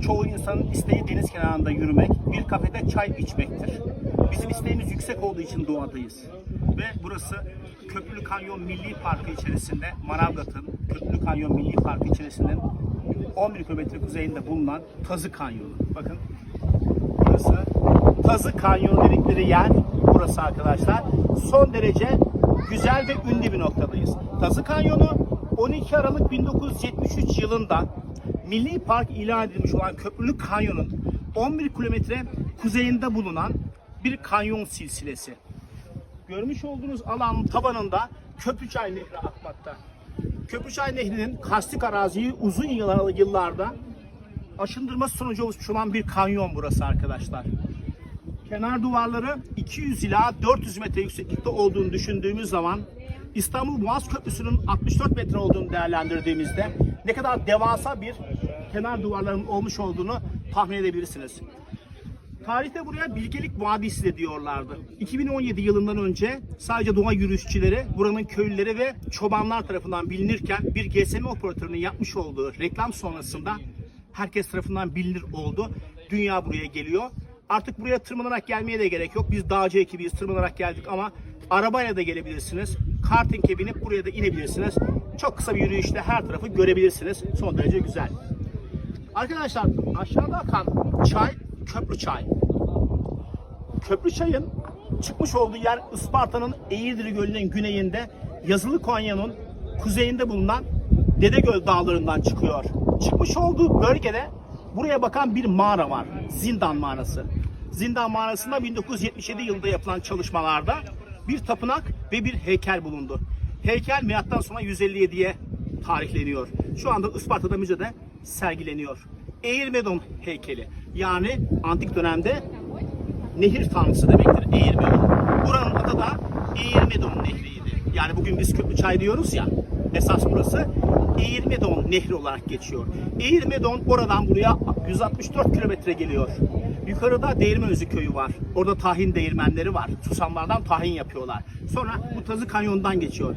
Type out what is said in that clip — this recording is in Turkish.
çoğu insanın isteği deniz kenarında yürümek, bir kafede çay içmektir. Bizim isteğimiz yüksek olduğu için doğadayız. Ve burası Köprülü Kanyon Milli Parkı içerisinde, Manavgat'ın Köprülü Kanyon Milli Parkı içerisinde 11 kilometre kuzeyinde bulunan Tazı Kanyonu. Bakın burası Tazı Kanyonu dedikleri yer burası arkadaşlar. Son derece güzel ve ünlü bir noktadayız. Tazı Kanyonu 12 Aralık 1973 yılında Milli Park ilan edilmiş olan Köprülü Kanyon'un 11 kilometre kuzeyinde bulunan bir kanyon silsilesi. Görmüş olduğunuz alanın tabanında Köprüçay Nehri akmakta. Köprüçay Nehri'nin karstik araziyi uzun yıllar- yıllarda aşındırması sonucu oluşmuş olan bir kanyon burası arkadaşlar. Kenar duvarları 200 ila 400 metre yükseklikte olduğunu düşündüğümüz zaman İstanbul Boğaz Köprüsü'nün 64 metre olduğunu değerlendirdiğimizde ne kadar devasa bir kenar duvarların olmuş olduğunu tahmin edebilirsiniz. Tarihte buraya Bilgelik Vadisi de diyorlardı. 2017 yılından önce sadece doğa yürüyüşçüleri, buranın köylüleri ve çobanlar tarafından bilinirken bir GSM operatörünün yapmış olduğu reklam sonrasında herkes tarafından bilinir oldu. Dünya buraya geliyor. Artık buraya tırmanarak gelmeye de gerek yok. Biz dağcı ekibiyiz, tırmanarak geldik ama arabayla da gelebilirsiniz. Karting'e binip buraya da inebilirsiniz. Çok kısa bir yürüyüşte her tarafı görebilirsiniz. Son derece güzel. Arkadaşlar aşağıda akan çay köprü çay. Köprü çayın çıkmış olduğu yer Isparta'nın Eğirdir Gölü'nün güneyinde Yazılı Konya'nın kuzeyinde bulunan Dedegöl dağlarından çıkıyor. Çıkmış olduğu bölgede buraya bakan bir mağara var. Zindan mağarası. Zindan mağarasında 1977 yılında yapılan çalışmalarda bir tapınak ve bir heykel bulundu. Heykel milattan sonra 157'ye tarihleniyor. Şu anda Isparta'da müzede sergileniyor. Eğirmedon heykeli. Yani antik dönemde nehir tanrısı demektir Eğirmedon. Buranın adı da Eğirmedon Nehri'ydi. Yani bugün biz Köprü Çay diyoruz ya. Esas burası Eğirmedon Nehri olarak geçiyor. Eğirmedon oradan buraya 164 kilometre geliyor. Yukarıda Değirmenözü köyü var. Orada tahin değirmenleri var. Susamlardan tahin yapıyorlar. Sonra bu Tazı Kanyon'dan geçiyor.